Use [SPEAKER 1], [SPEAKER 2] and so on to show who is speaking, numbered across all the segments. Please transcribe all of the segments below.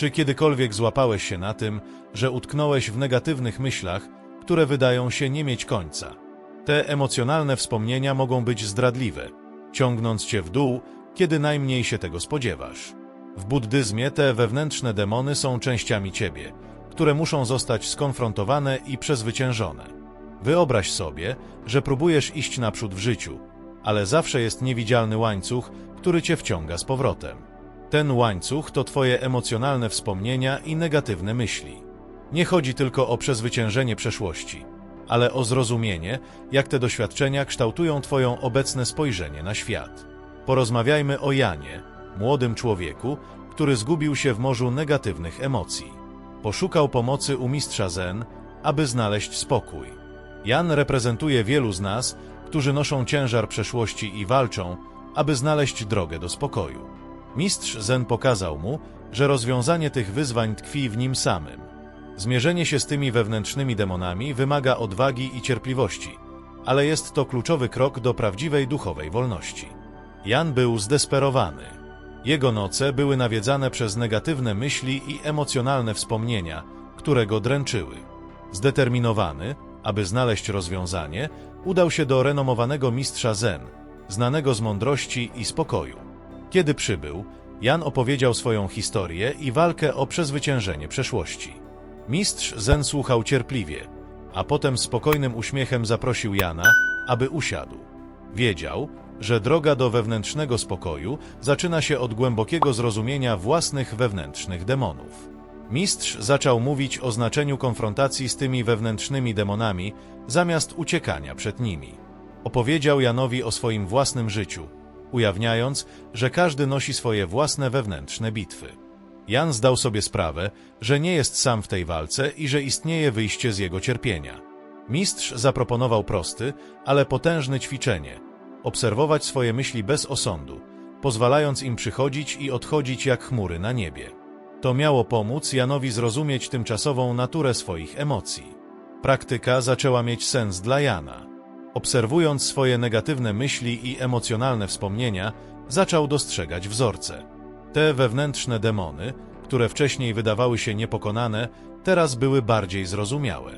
[SPEAKER 1] Czy kiedykolwiek złapałeś się na tym, że utknąłeś w negatywnych myślach, które wydają się nie mieć końca? Te emocjonalne wspomnienia mogą być zdradliwe, ciągnąc cię w dół, kiedy najmniej się tego spodziewasz. W buddyzmie te wewnętrzne demony są częściami ciebie, które muszą zostać skonfrontowane i przezwyciężone. Wyobraź sobie, że próbujesz iść naprzód w życiu, ale zawsze jest niewidzialny łańcuch, który cię wciąga z powrotem. Ten łańcuch to twoje emocjonalne wspomnienia i negatywne myśli. Nie chodzi tylko o przezwyciężenie przeszłości, ale o zrozumienie, jak te doświadczenia kształtują twoją obecne spojrzenie na świat. Porozmawiajmy o Janie, młodym człowieku, który zgubił się w morzu negatywnych emocji. Poszukał pomocy u mistrza Zen, aby znaleźć spokój. Jan reprezentuje wielu z nas, którzy noszą ciężar przeszłości i walczą, aby znaleźć drogę do spokoju. Mistrz Zen pokazał mu, że rozwiązanie tych wyzwań tkwi w nim samym. Zmierzenie się z tymi wewnętrznymi demonami wymaga odwagi i cierpliwości, ale jest to kluczowy krok do prawdziwej duchowej wolności. Jan był zdesperowany. Jego noce były nawiedzane przez negatywne myśli i emocjonalne wspomnienia, które go dręczyły. Zdeterminowany, aby znaleźć rozwiązanie, udał się do renomowanego mistrza Zen, znanego z mądrości i spokoju. Kiedy przybył, Jan opowiedział swoją historię i walkę o przezwyciężenie przeszłości. Mistrz Zen słuchał cierpliwie, a potem spokojnym uśmiechem zaprosił Jana, aby usiadł. Wiedział, że droga do wewnętrznego spokoju zaczyna się od głębokiego zrozumienia własnych wewnętrznych demonów. Mistrz zaczął mówić o znaczeniu konfrontacji z tymi wewnętrznymi demonami, zamiast uciekania przed nimi. Opowiedział Janowi o swoim własnym życiu, ujawniając, że każdy nosi swoje własne wewnętrzne bitwy. Jan zdał sobie sprawę, że nie jest sam w tej walce i że istnieje wyjście z jego cierpienia. Mistrz zaproponował prosty, ale potężne ćwiczenie obserwować swoje myśli bez osądu, pozwalając im przychodzić i odchodzić jak chmury na niebie. To miało pomóc Janowi zrozumieć tymczasową naturę swoich emocji. Praktyka zaczęła mieć sens dla Jana. Obserwując swoje negatywne myśli i emocjonalne wspomnienia, zaczął dostrzegać wzorce. Te wewnętrzne demony, które wcześniej wydawały się niepokonane, teraz były bardziej zrozumiałe.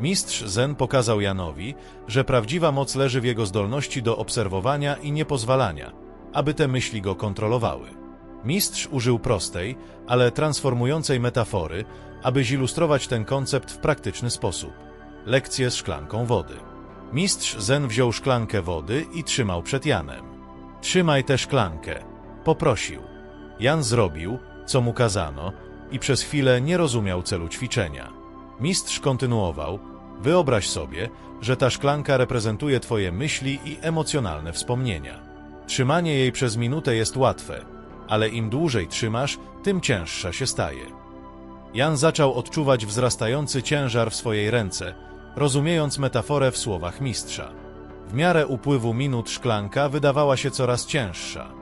[SPEAKER 1] Mistrz Zen pokazał Janowi, że prawdziwa moc leży w jego zdolności do obserwowania i niepozwalania, aby te myśli go kontrolowały. Mistrz użył prostej, ale transformującej metafory, aby zilustrować ten koncept w praktyczny sposób. Lekcję z szklanką wody. Mistrz Zen wziął szklankę wody i trzymał przed Janem. Trzymaj tę szklankę, poprosił. Jan zrobił, co mu kazano, i przez chwilę nie rozumiał celu ćwiczenia. Mistrz kontynuował: Wyobraź sobie, że ta szklanka reprezentuje Twoje myśli i emocjonalne wspomnienia. Trzymanie jej przez minutę jest łatwe, ale im dłużej trzymasz, tym cięższa się staje. Jan zaczął odczuwać wzrastający ciężar w swojej ręce, rozumiejąc metaforę w słowach mistrza. W miarę upływu minut szklanka wydawała się coraz cięższa.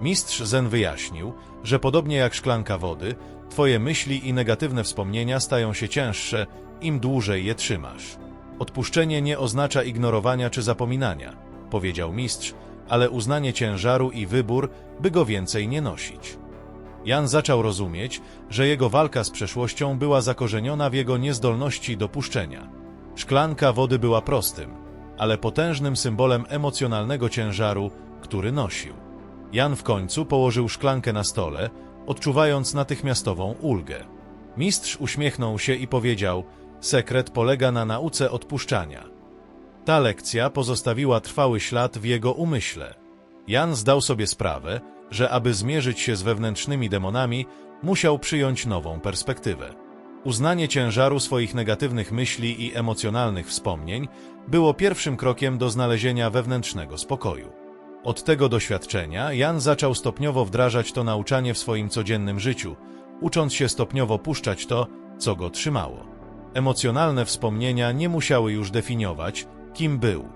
[SPEAKER 1] Mistrz Zen wyjaśnił, że podobnie jak szklanka wody, twoje myśli i negatywne wspomnienia stają się cięższe, im dłużej je trzymasz. Odpuszczenie nie oznacza ignorowania czy zapominania, powiedział mistrz, ale uznanie ciężaru i wybór, by go więcej nie nosić. Jan zaczął rozumieć, że jego walka z przeszłością była zakorzeniona w jego niezdolności do puszczenia. Szklanka wody była prostym, ale potężnym symbolem emocjonalnego ciężaru, który nosił. Jan w końcu położył szklankę na stole, odczuwając natychmiastową ulgę. Mistrz uśmiechnął się i powiedział: Sekret polega na nauce odpuszczania. Ta lekcja pozostawiła trwały ślad w jego umyśle. Jan zdał sobie sprawę, że aby zmierzyć się z wewnętrznymi demonami, musiał przyjąć nową perspektywę. Uznanie ciężaru swoich negatywnych myśli i emocjonalnych wspomnień było pierwszym krokiem do znalezienia wewnętrznego spokoju. Od tego doświadczenia Jan zaczął stopniowo wdrażać to nauczanie w swoim codziennym życiu, ucząc się stopniowo puszczać to, co go trzymało. Emocjonalne wspomnienia nie musiały już definiować, kim był.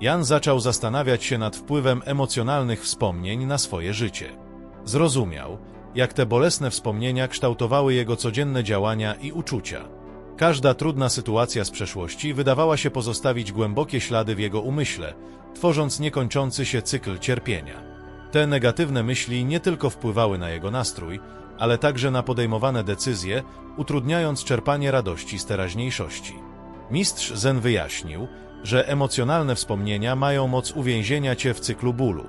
[SPEAKER 1] Jan zaczął zastanawiać się nad wpływem emocjonalnych wspomnień na swoje życie. Zrozumiał, jak te bolesne wspomnienia kształtowały jego codzienne działania i uczucia. Każda trudna sytuacja z przeszłości wydawała się pozostawić głębokie ślady w jego umyśle, tworząc niekończący się cykl cierpienia. Te negatywne myśli nie tylko wpływały na jego nastrój, ale także na podejmowane decyzje, utrudniając czerpanie radości z teraźniejszości. Mistrz Zen wyjaśnił, że emocjonalne wspomnienia mają moc uwięzienia cię w cyklu bólu.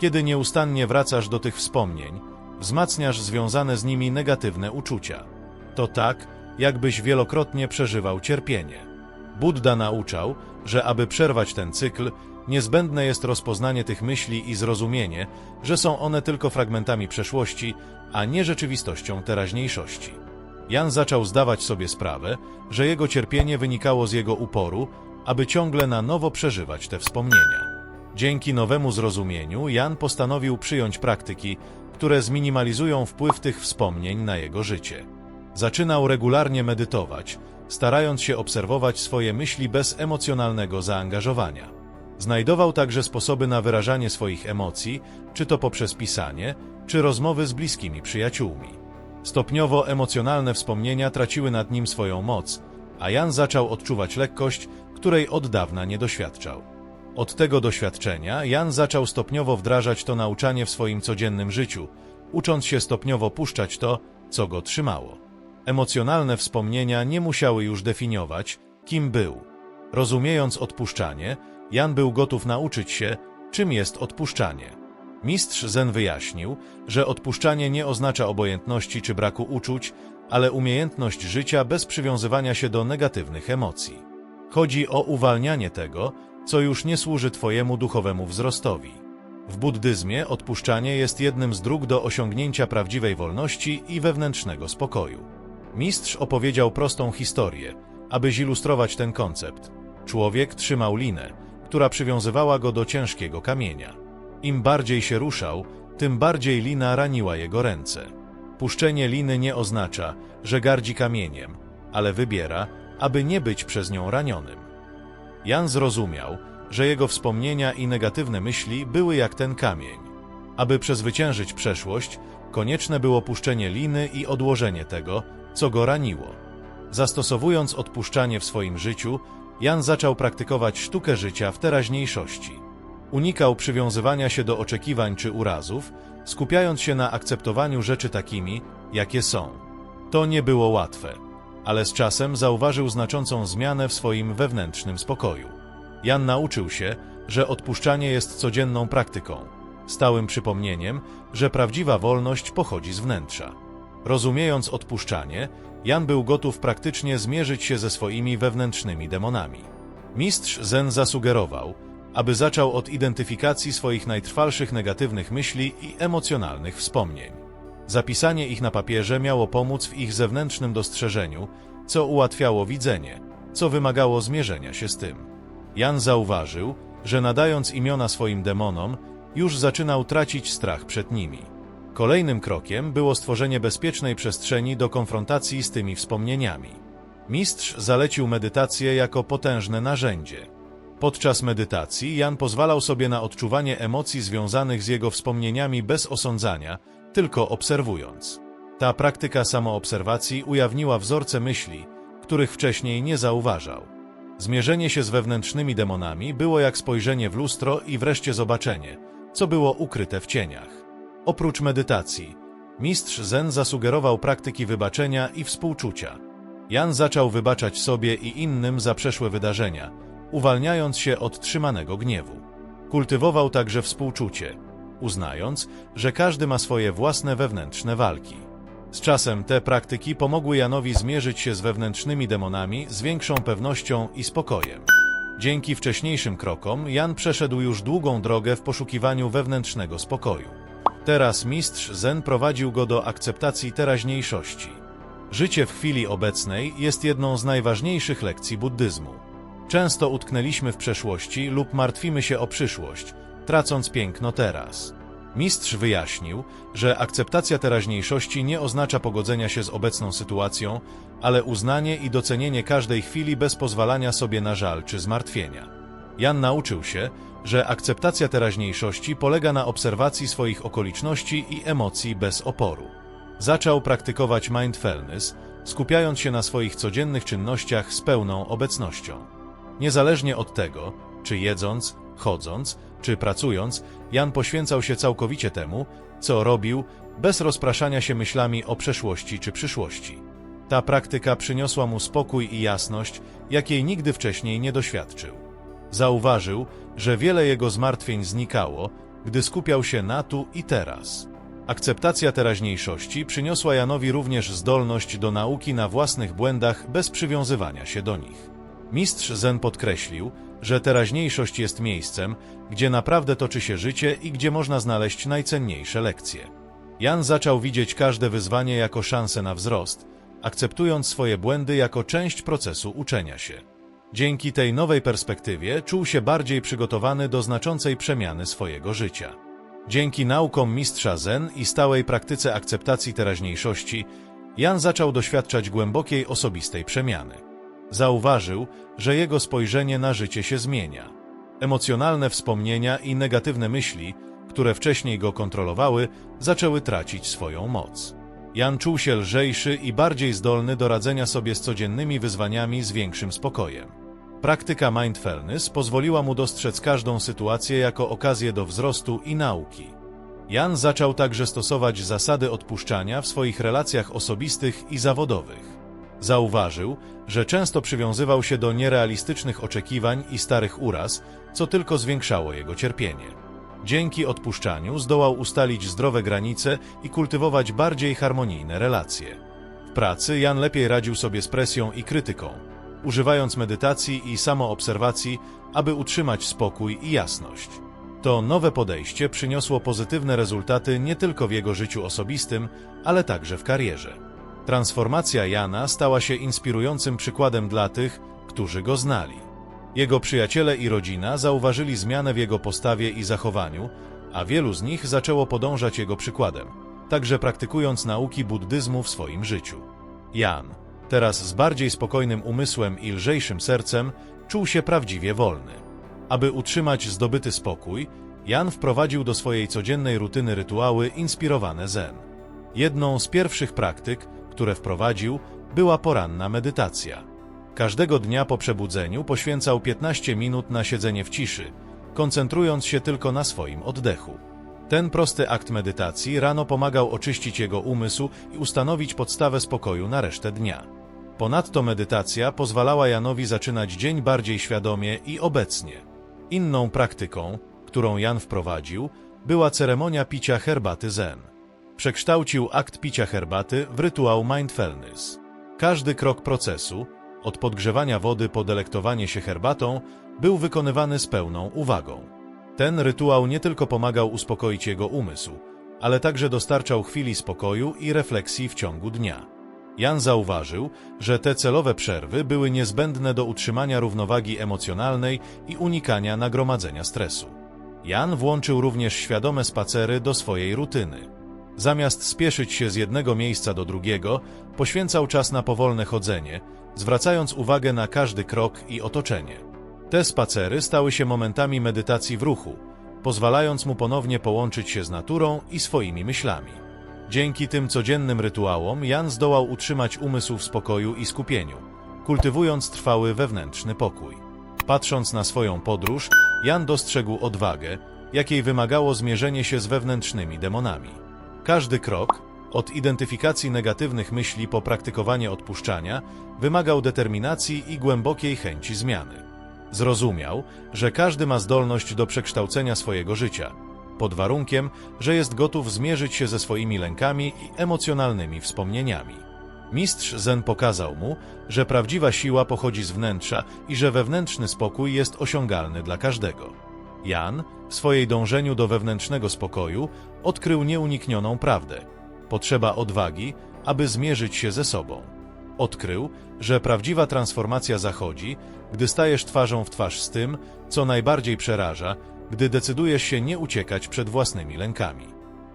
[SPEAKER 1] Kiedy nieustannie wracasz do tych wspomnień, wzmacniasz związane z nimi negatywne uczucia. To tak, jakbyś wielokrotnie przeżywał cierpienie. Buddha nauczał, że aby przerwać ten cykl, niezbędne jest rozpoznanie tych myśli i zrozumienie, że są one tylko fragmentami przeszłości, a nie rzeczywistością teraźniejszości. Jan zaczął zdawać sobie sprawę, że jego cierpienie wynikało z jego uporu, aby ciągle na nowo przeżywać te wspomnienia. Dzięki nowemu zrozumieniu Jan postanowił przyjąć praktyki, które zminimalizują wpływ tych wspomnień na jego życie. Zaczynał regularnie medytować, starając się obserwować swoje myśli bez emocjonalnego zaangażowania. Znajdował także sposoby na wyrażanie swoich emocji, czy to poprzez pisanie, czy rozmowy z bliskimi przyjaciółmi. Stopniowo emocjonalne wspomnienia traciły nad nim swoją moc, a Jan zaczął odczuwać lekkość, której od dawna nie doświadczał. Od tego doświadczenia Jan zaczął stopniowo wdrażać to nauczanie w swoim codziennym życiu, ucząc się stopniowo puszczać to, co go trzymało. Emocjonalne wspomnienia nie musiały już definiować, kim był. Rozumiejąc odpuszczanie, Jan był gotów nauczyć się, czym jest odpuszczanie. Mistrz Zen wyjaśnił, że odpuszczanie nie oznacza obojętności czy braku uczuć, ale umiejętność życia bez przywiązywania się do negatywnych emocji. Chodzi o uwalnianie tego, co już nie służy Twojemu duchowemu wzrostowi. W buddyzmie odpuszczanie jest jednym z dróg do osiągnięcia prawdziwej wolności i wewnętrznego spokoju. Mistrz opowiedział prostą historię, aby zilustrować ten koncept. Człowiek trzymał linę, która przywiązywała go do ciężkiego kamienia. Im bardziej się ruszał, tym bardziej lina raniła jego ręce. Puszczenie liny nie oznacza, że gardzi kamieniem, ale wybiera, aby nie być przez nią ranionym. Jan zrozumiał, że jego wspomnienia i negatywne myśli były jak ten kamień. Aby przezwyciężyć przeszłość, konieczne było puszczenie liny i odłożenie tego, co go raniło. Zastosowując odpuszczanie w swoim życiu, Jan zaczął praktykować sztukę życia w teraźniejszości. Unikał przywiązywania się do oczekiwań czy urazów, skupiając się na akceptowaniu rzeczy takimi, jakie są. To nie było łatwe, ale z czasem zauważył znaczącą zmianę w swoim wewnętrznym spokoju. Jan nauczył się, że odpuszczanie jest codzienną praktyką, stałym przypomnieniem, że prawdziwa wolność pochodzi z wnętrza. Rozumiejąc odpuszczanie, Jan był gotów praktycznie zmierzyć się ze swoimi wewnętrznymi demonami. Mistrz Zen zasugerował, aby zaczął od identyfikacji swoich najtrwalszych negatywnych myśli i emocjonalnych wspomnień. Zapisanie ich na papierze miało pomóc w ich zewnętrznym dostrzeżeniu, co ułatwiało widzenie, co wymagało zmierzenia się z tym. Jan zauważył, że nadając imiona swoim demonom, już zaczynał tracić strach przed nimi. Kolejnym krokiem było stworzenie bezpiecznej przestrzeni do konfrontacji z tymi wspomnieniami. Mistrz zalecił medytację jako potężne narzędzie. Podczas medytacji Jan pozwalał sobie na odczuwanie emocji związanych z jego wspomnieniami bez osądzania, tylko obserwując. Ta praktyka samoobserwacji ujawniła wzorce myśli, których wcześniej nie zauważał. Zmierzenie się z wewnętrznymi demonami było jak spojrzenie w lustro i wreszcie zobaczenie, co było ukryte w cieniach. Oprócz medytacji, mistrz Zen zasugerował praktyki wybaczenia i współczucia. Jan zaczął wybaczać sobie i innym za przeszłe wydarzenia, uwalniając się od trzymanego gniewu. Kultywował także współczucie, uznając, że każdy ma swoje własne wewnętrzne walki. Z czasem te praktyki pomogły Janowi zmierzyć się z wewnętrznymi demonami z większą pewnością i spokojem. Dzięki wcześniejszym krokom Jan przeszedł już długą drogę w poszukiwaniu wewnętrznego spokoju. Teraz mistrz Zen prowadził go do akceptacji teraźniejszości. Życie w chwili obecnej jest jedną z najważniejszych lekcji buddyzmu. Często utknęliśmy w przeszłości lub martwimy się o przyszłość, tracąc piękno teraz. Mistrz wyjaśnił, że akceptacja teraźniejszości nie oznacza pogodzenia się z obecną sytuacją, ale uznanie i docenienie każdej chwili bez pozwalania sobie na żal czy zmartwienia. Jan nauczył się, że akceptacja teraźniejszości polega na obserwacji swoich okoliczności i emocji bez oporu. Zaczął praktykować mindfulness, skupiając się na swoich codziennych czynnościach z pełną obecnością. Niezależnie od tego, czy jedząc, chodząc, czy pracując, Jan poświęcał się całkowicie temu, co robił, bez rozpraszania się myślami o przeszłości czy przyszłości. Ta praktyka przyniosła mu spokój i jasność, jakiej nigdy wcześniej nie doświadczył. Zauważył, że wiele jego zmartwień znikało, gdy skupiał się na tu i teraz. Akceptacja teraźniejszości przyniosła Janowi również zdolność do nauki na własnych błędach bez przywiązywania się do nich. Mistrz Zen podkreślił, że teraźniejszość jest miejscem, gdzie naprawdę toczy się życie i gdzie można znaleźć najcenniejsze lekcje. Jan zaczął widzieć każde wyzwanie jako szansę na wzrost, akceptując swoje błędy jako część procesu uczenia się. Dzięki tej nowej perspektywie czuł się bardziej przygotowany do znaczącej przemiany swojego życia. Dzięki naukom mistrza Zen i stałej praktyce akceptacji teraźniejszości, Jan zaczął doświadczać głębokiej osobistej przemiany. Zauważył, że jego spojrzenie na życie się zmienia. Emocjonalne wspomnienia i negatywne myśli, które wcześniej go kontrolowały, zaczęły tracić swoją moc. Jan czuł się lżejszy i bardziej zdolny do radzenia sobie z codziennymi wyzwaniami z większym spokojem. Praktyka mindfulness pozwoliła mu dostrzec każdą sytuację jako okazję do wzrostu i nauki. Jan zaczął także stosować zasady odpuszczania w swoich relacjach osobistych i zawodowych. Zauważył, że często przywiązywał się do nierealistycznych oczekiwań i starych uraz, co tylko zwiększało jego cierpienie. Dzięki odpuszczaniu zdołał ustalić zdrowe granice i kultywować bardziej harmonijne relacje. W pracy Jan lepiej radził sobie z presją i krytyką, używając medytacji i samoobserwacji, aby utrzymać spokój i jasność. To nowe podejście przyniosło pozytywne rezultaty nie tylko w jego życiu osobistym, ale także w karierze. Transformacja Jana stała się inspirującym przykładem dla tych, którzy go znali. Jego przyjaciele i rodzina zauważyli zmianę w jego postawie i zachowaniu, a wielu z nich zaczęło podążać jego przykładem, także praktykując nauki buddyzmu w swoim życiu. Jan, teraz z bardziej spokojnym umysłem i lżejszym sercem, czuł się prawdziwie wolny. Aby utrzymać zdobyty spokój, Jan wprowadził do swojej codziennej rutyny rytuały inspirowane zen. Jedną z pierwszych praktyk, które wprowadził, była poranna medytacja. Każdego dnia po przebudzeniu poświęcał 15 minut na siedzenie w ciszy, koncentrując się tylko na swoim oddechu. Ten prosty akt medytacji rano pomagał oczyścić jego umysł i ustanowić podstawę spokoju na resztę dnia. Ponadto medytacja pozwalała Janowi zaczynać dzień bardziej świadomie i obecnie. Inną praktyką, którą Jan wprowadził, była ceremonia picia herbaty zen. Przekształcił akt picia herbaty w rytuał mindfulness. Każdy krok procesu, od podgrzewania wody po delektowanie się herbatą, był wykonywany z pełną uwagą. Ten rytuał nie tylko pomagał uspokoić jego umysł, ale także dostarczał chwili spokoju i refleksji w ciągu dnia. Jan zauważył, że te celowe przerwy były niezbędne do utrzymania równowagi emocjonalnej i unikania nagromadzenia stresu. Jan włączył również świadome spacery do swojej rutyny. Zamiast spieszyć się z jednego miejsca do drugiego, poświęcał czas na powolne chodzenie, zwracając uwagę na każdy krok i otoczenie. Te spacery stały się momentami medytacji w ruchu, pozwalając mu ponownie połączyć się z naturą i swoimi myślami. Dzięki tym codziennym rytuałom Jan zdołał utrzymać umysł w spokoju i skupieniu, kultywując trwały wewnętrzny pokój. Patrząc na swoją podróż, Jan dostrzegł odwagę, jakiej wymagało zmierzenie się z wewnętrznymi demonami. Każdy krok, od identyfikacji negatywnych myśli po praktykowanie odpuszczania, wymagał determinacji i głębokiej chęci zmiany. Zrozumiał, że każdy ma zdolność do przekształcenia swojego życia, pod warunkiem, że jest gotów zmierzyć się ze swoimi lękami i emocjonalnymi wspomnieniami. Mistrz Zen pokazał mu, że prawdziwa siła pochodzi z wnętrza i że wewnętrzny spokój jest osiągalny dla każdego. Jan, w swojej dążeniu do wewnętrznego spokoju, odkrył nieuniknioną prawdę. Potrzeba odwagi, aby zmierzyć się ze sobą. Odkrył, że prawdziwa transformacja zachodzi, gdy stajesz twarzą w twarz z tym, co najbardziej przeraża, gdy decydujesz się nie uciekać przed własnymi lękami.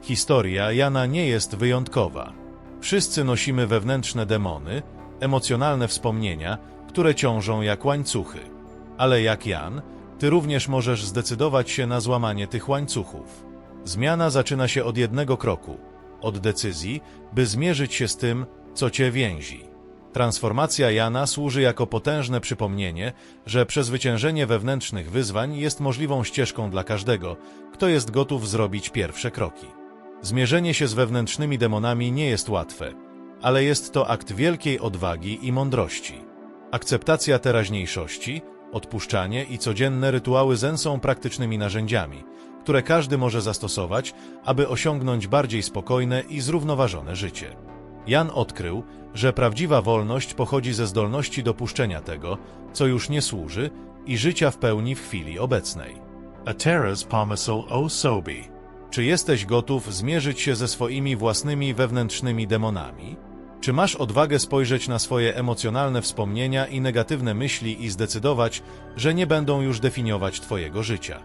[SPEAKER 1] Historia Jana nie jest wyjątkowa. Wszyscy nosimy wewnętrzne demony, emocjonalne wspomnienia, które ciążą jak łańcuchy. Ale jak Jan, ty również możesz zdecydować się na złamanie tych łańcuchów. Zmiana zaczyna się od jednego kroku, od decyzji, by zmierzyć się z tym, co cię więzi. Transformacja Jana służy jako potężne przypomnienie, że przezwyciężenie wewnętrznych wyzwań jest możliwą ścieżką dla każdego, kto jest gotów zrobić pierwsze kroki. Zmierzenie się z wewnętrznymi demonami nie jest łatwe, ale jest to akt wielkiej odwagi i mądrości. Akceptacja teraźniejszości, odpuszczanie i codzienne rytuały zen są praktycznymi narzędziami, które każdy może zastosować, aby osiągnąć bardziej spokojne i zrównoważone życie. Jan odkrył, że prawdziwa wolność pochodzi ze zdolności dopuszczenia tego, co już nie służy, i życia w pełni w chwili obecnej. A teraz pomysł o sobie. Czy jesteś gotów zmierzyć się ze swoimi własnymi wewnętrznymi demonami? Czy masz odwagę spojrzeć na swoje emocjonalne wspomnienia i negatywne myśli i zdecydować, że nie będą już definiować Twojego życia?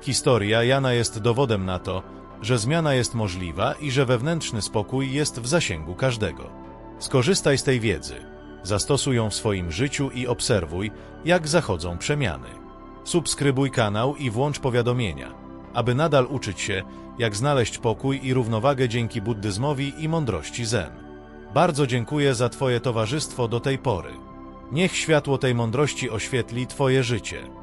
[SPEAKER 1] Historia Jana jest dowodem na to, że zmiana jest możliwa i że wewnętrzny spokój jest w zasięgu każdego. Skorzystaj z tej wiedzy, zastosuj ją w swoim życiu i obserwuj, jak zachodzą przemiany. Subskrybuj kanał i włącz powiadomienia, aby nadal uczyć się, jak znaleźć pokój i równowagę dzięki buddyzmowi i mądrości Zen. Bardzo dziękuję za Twoje towarzystwo do tej pory. Niech światło tej mądrości oświetli Twoje życie.